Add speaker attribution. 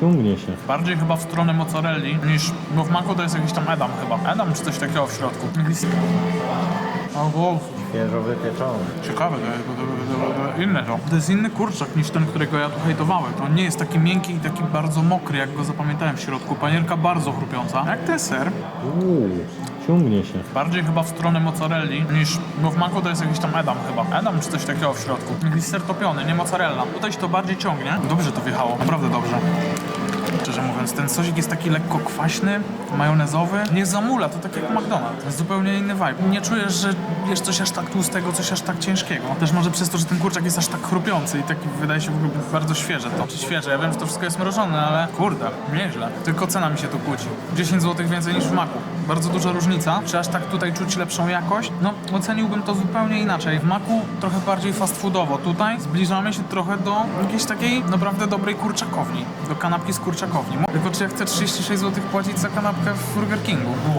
Speaker 1: ciągnie się.
Speaker 2: Bardziej chyba w stronę mozzarelli niż, bo w maku to jest jakiś tam edam chyba. Edam czy coś takiego w środku. Jakiś... Albo
Speaker 1: Świeżo wypieczony.
Speaker 2: ciekawe to jest, to inne to. To jest inny kurczak niż ten, którego ja tu hejtowałem. To nie jest taki miękki i taki bardzo mokry, jak go zapamiętałem w środku. Panierka bardzo chrupiąca. Jak ten ser?
Speaker 1: Uuu, ciągnie się.
Speaker 2: Bardziej chyba w stronę mozzarelli niż, bo w maku to jest jakiś tam edam chyba. Edam czy coś takiego w środku. Jakiś ser topiony, nie mozzarella. Tutaj się to bardziej ciągnie. Dobrze to wjechało, naprawdę dobrze. Ten sosik jest taki lekko kwaśny, majonezowy. Nie zamula, to tak jak McDonald's. Jest zupełnie inny vibe. Nie czujesz, że jesz coś aż tak tłustego, coś aż tak ciężkiego. Też może przez to, że ten kurczak jest aż tak chrupiący i taki wydaje się w ogóle bardzo świeże to. Czy świeże, ja wiem, że to wszystko jest mrożone, ale kurde, nieźle. Tylko cena mi się tu kłóci. 10 zł więcej niż w maku. Bardzo duża różnica. Czy aż tak tutaj czuć lepszą jakość? No, oceniłbym to zupełnie inaczej. W maku trochę bardziej fast foodowo. Tutaj zbliżamy się trochę do jakiejś takiej naprawdę dobrej kurczakowni. Do kanapki z kurczakowni. Tylko czy ja chcę 36 zł płacić za kanapkę w Burger Kingu?